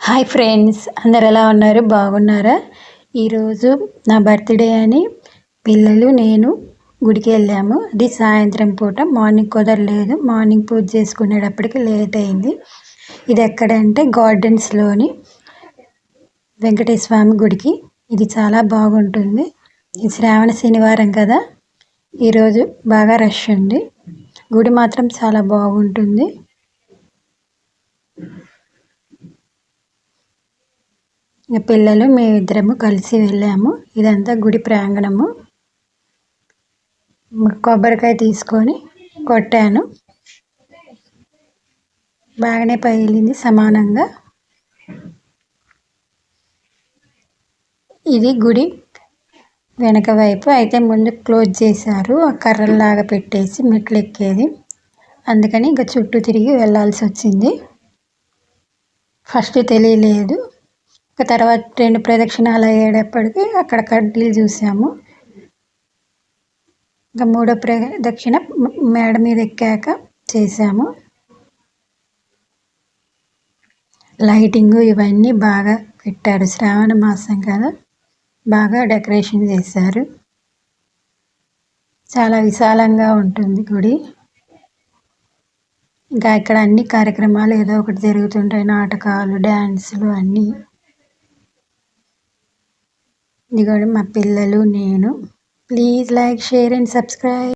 Hi friends అందరు ఎలా ఉన్నారు? బాగున్నారా? ఈరోజు నా బర్త్డే అని పిల్లలు నేను గుడికి వెళ్ళాము. అది సాయంత్రం పూట మార్నింగ్ కుదరలేదు. మార్నింగ్ పూజ చేసుకునేటప్పటికి లేట్ అయింది. ఇది ఎక్కడంటే గార్డెన్స్లోని వెంకటేశ్వర స్వామి గుడికి. ఇది చాలా బాగుంటుంది. ఇది శ్రావణ శనివారం కదా. ఈరోజు బాగా రష్ ఉంది. గుడి మాత్రం చాలా బాగుంటుంది. పిల్లలు మేమిద్దరము కలిసి వెళ్ళాము. ఇదంతా గుడి ప్రాంగణము. కొబ్బరికాయ తీసుకొని కొట్టాను. బాగానే పగిలింది సమానంగా. ఇది గుడి వెనక వైపు. అయితే ముందు క్లోజ్ చేశారు. ఆ కర్రల్లాగా పెట్టేసి మెట్లు ఎక్కేది అందుకని ఇంకా చుట్టూ తిరిగి వెళ్ళాల్సి వచ్చింది. ఫస్ట్ తెలియలేదు. తర్వాత రెండు ప్రదక్షిణాలు అయ్యేటప్పటికి అక్కడ కడ్డీలు చూసాము. ఇంకా మూడో ప్రదక్షిణ మేడ మీద ఎక్కాక చేసాము. లైటింగ్ ఇవన్నీ బాగా పెట్టారు. శ్రావణ మాసం కదా బాగా డెకరేషన్ చేశారు. చాలా విశాలంగా ఉంటుంది గుడి. ఇంకా ఇక్కడ అన్ని కార్యక్రమాలు ఏదో ఒకటి జరుగుతుంటాయి. నాటకాలు డ్యాన్సులు అన్నీ. ఇదిగోండి మా పిల్లలు నేను. Please like share and subscribe.